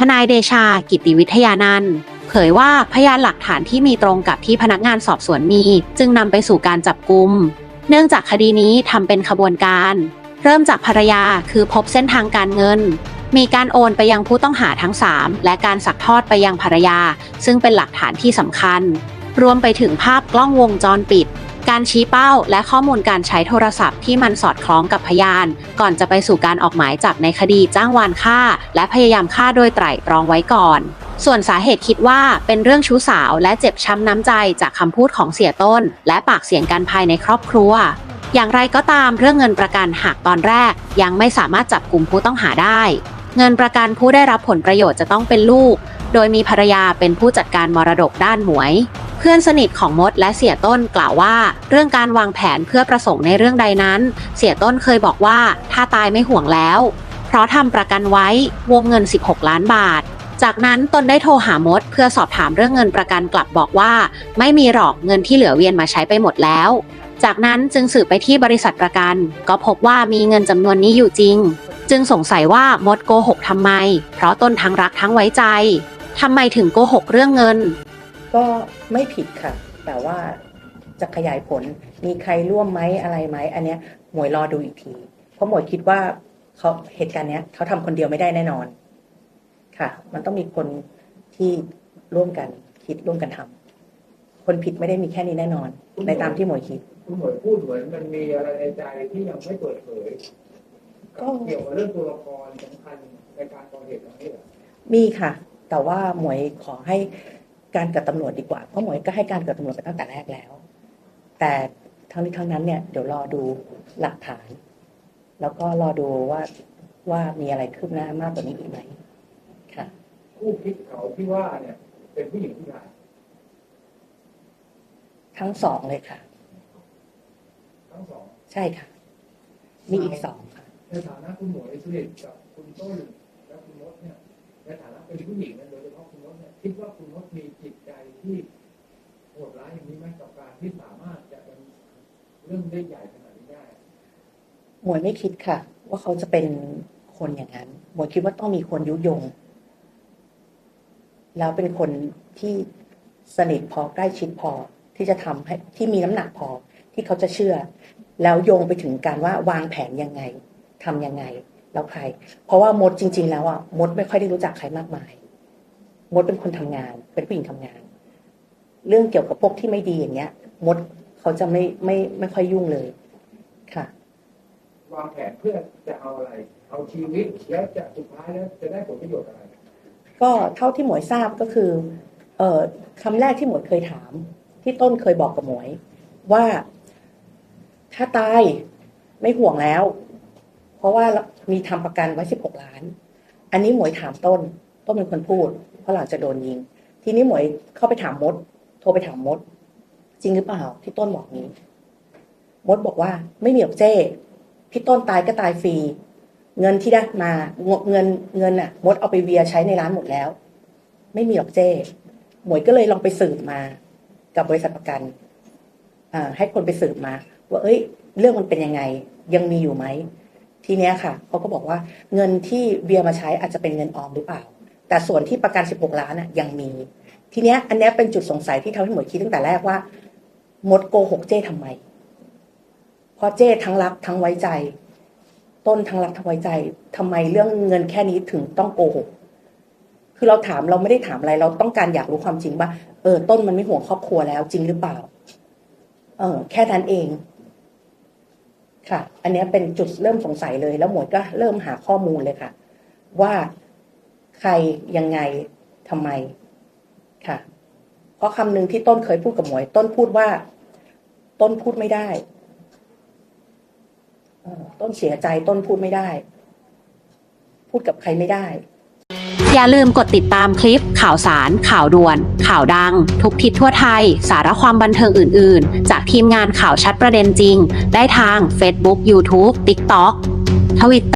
ทนายเดชา กิติวิทยานันท์เผยว่าพยานหลักฐานที่มีตรงกับที่พนักงานสอบสวนมี จึงนำไปสู่การจับกุม เนื่องจากคดีนี้ทำเป็นขบวนการ เริ่มจากภรรยาคือพบเส้นทางการเงิน มีการโอนไปยังผู้ต้องหาทั้ง 3 และการสักทอดไปยังภรรยา ซึ่งเป็นหลักฐานที่สำคัญ รวมไปถึงภาพกล้องวงจรปิด การชี้เป้า และข้อมูลการใช้โทรศัพท์ที่มันสอดคล้องกับพยาน ก่อนจะไปสู่การออกหมายจับในคดีจ้างวานฆ่า และพยายามฆ่าโดยไตร่ตรองไว้ก่อน ส่วนสาเหตุคิดว่าเป็นเรื่องชู้สาวและเจ็บช้ำน้ำใจจากคำพูดของเสียต้น และปากเสียงกันภายในครอบครัวอย่างไรก็ตามเรื่องเงินประกันหากตอนแรก ยังไม่สามารถจับกลุ่มผู้ต้องหาได้ เงินประกันผู้ได้รับผลประโยชน์จะต้องเป็นลูก โดยมีภรรยาเป็นผู้จัดการมรดกด้านหวย พื่อนสนิทของมดและเสียต้นกล่าวว่า เรื่องการวางแผนเพื่อประสงค์ในเรื่องใดนั้น เสียต้นเคยบอกว่าถ้าตายไม่ห่วงแล้ว เพราะทำประกันไว้วงเงิน 16 ล้านบาท จากนั้นตนได้โทรหามดเพื่อสอบถามเรื่องเงินประกันกลับบอกว่า ไม่มีหรอกเงินที่เหลือเวียนมาใช้ไปหมดแล้ว จากนั้นจึงสืบไปที่บริษัทประกัน ก็พบว่ามีเงินจำนวนนี้อยู่จริง จึงสงสัยว่ามดโกหกทำไม เพราะต้นทั้งรักทั้งไว้ใจทำไมถึงโกหกเรื่องเงิน ก็ไม่ผิดค่ะ แต่ว่าจะขยายผลมีใครร่วมไหมอะไรไหมอันเนี้ยหมวยรอดูอีกที เพราะหมวยคิดว่าเขาเหตุการณ์เนี้ยเขาทำคนเดียวไม่ได้แน่นอน ค่ะ มันต้องมีคนที่ร่วมกันคิดร่วมกันทำคนผิดไม่ได้มีแค่นี้แน่นอน ในตามที่หมวยคิดคุณหมวยพูดเหมือนมันมีอะไรในใจที่ยังไม่เปิดเผยก็เกี่ยวกับเรื่องตัวละครสำคัญในการก่อเหตุครั้งนี้เหรอมีค่ะ แต่ว่าหมวยขอให้ การกับตำรวจดีกว่า เพราะหมวยก็ให้การกับตำรวจไปตั้งแต่แรกแล้ว แต่ทั้งนี้ทั้งนั้นเนี่ยเดี๋ยวรอดูหลักฐาน แล้วก็รอดูว่าว่ามีอะไรคืบหน้ามากกว่านี้อีกไหมค่ะคู่คิดเขาที่ว่าเนี่ย เป็นผู้หญิงผู้ชายทั้งสองเลยค่ะ ทั้งสองใช่ค่ะ มีอีกสองค่ะในฐานะคุณหมวยสนิทกับคุณต้นและคุณมดเนี่ย ในฐานะเป็นผู้หญิงนี่ยโดยเฉพาะคุณมดเนี่ยคิดว่าคุณมดมีจิตใจที่โหดร้ายอย่างนี้ไหมกับการที่สามารถจะเป็นเรื่องได้ใหญ่ขนาดนี้ได้หมวยไม่คิดค่ะ ว่าเขาจะเป็นคนอย่างนั้นหมวยคิดว่าต้องมีคนยุยง แล้วเป็นคนที่สนิทพอใกล้ชิดพอที่จะทำให้ที่มีน้ำหนักพอที่เขาจะเชื่อ แล้วโยงไปถึงการว่าวางแผนยังไงทำยังไง แล้วใคร เพราะว่ามดจริง ๆ แล้วอะมดไม่ค่อยได้รู้จักใครมากมาย มดเป็นคนทำงาน เป็นผู้หญิงทำงาน เรื่องเกี่ยวกับพวกที่ไม่ดีอย่างเงี้ย มดเขาจะไม่ไม่ไม่ค่อยยุ่งเลย ค่ะวางแผนเพื่อจะเอาอะไร เอาชีวิตแล้วจะสุดท้ายแล้วจะได้ผลประโยชน์อะไร ก็เท่าที่หมวยทราบก็คือ เอ่อคำแรกที่หมวยเคยถาม ที่ต้นเคยบอกกับหมวย ว่า ถ้าตายไม่ห่วงแล้ว เพราะว่ามีทำประกันไว้สิบหกล้าน อันนี้หมวยถามต้น ต้นเป็นคนพูด เพราะหลังจะโดนยิง ทีนี้หมวยเข้าไปถามมด โทรไปถามมด จริงหรือเปล่าที่ต้นบอกนี้ มดบอกว่าไม่มีหรอกเจ้ พี่ต้นตายก็ตายฟรี เงินที่ได้มาเงเงินเงินอะมดเอาไปเวียใช้ในร้านหมดแล้ว ไม่มีหรอกเจ้ หมวยก็เลยลองไปสืบมา กับบริษัทประกันอ่าให้คนไปสืบมา ว่าเอ้ย เรื่องมันเป็นยังไง ยังมีอยู่ไหม ทีเนี้ยค่ะเขาก็บอกว่าเงินที่เวียร์มาใช้อาจจะเป็นเงินออมหรือเปล่า แต่ส่วนที่ประกัน 16 ล้านน่ะยังมี ทีเนี้ยอันเนี้ยเป็นจุดสงสัยที่ทำให้หมวยคิดตั้งแต่แรกว่า มดโกหกเจ้ทำไมเพราะเจ้ทั้งรักทั้งไว้ใจ ต้นทั้งรักทั้งไว้ใจทำไมเรื่องเงินแค่นี้ถึงต้องโกหกคือเราถามเราไม่ได้ถามอะไร เราต้องการอยากรู้ความจริงว่าเออต้นมันไม่ห่วงครอบครัวแล้วจริงหรือเปล่า เออแค่นั้นเอง ค่ะ อันนี้เป็นจุดเริ่มสงสัยเลย แล้วหมวยก็เริ่มหาข้อมูลเลยค่ะ ว่าใครยังไงทำไมค่ะ เพราะคำหนึ่งที่ต้นเคยพูดกับหมวย ต้นพูดว่า ต้นพูดไม่ได้ต้นเสียใจต้นพูดไม่ได้ พูดกับใครไม่ได้ อย่าลืมกดติดตามคลิป ข่าวสาร ข่าวด่วน ข่าวดัง ทุกทิศทั่วไทย สาระความบันเทิงอื่น ๆ จากทีมงานข่าวชัดประเด็นจริง ได้ทาง Facebook YouTube TikTok ทวิต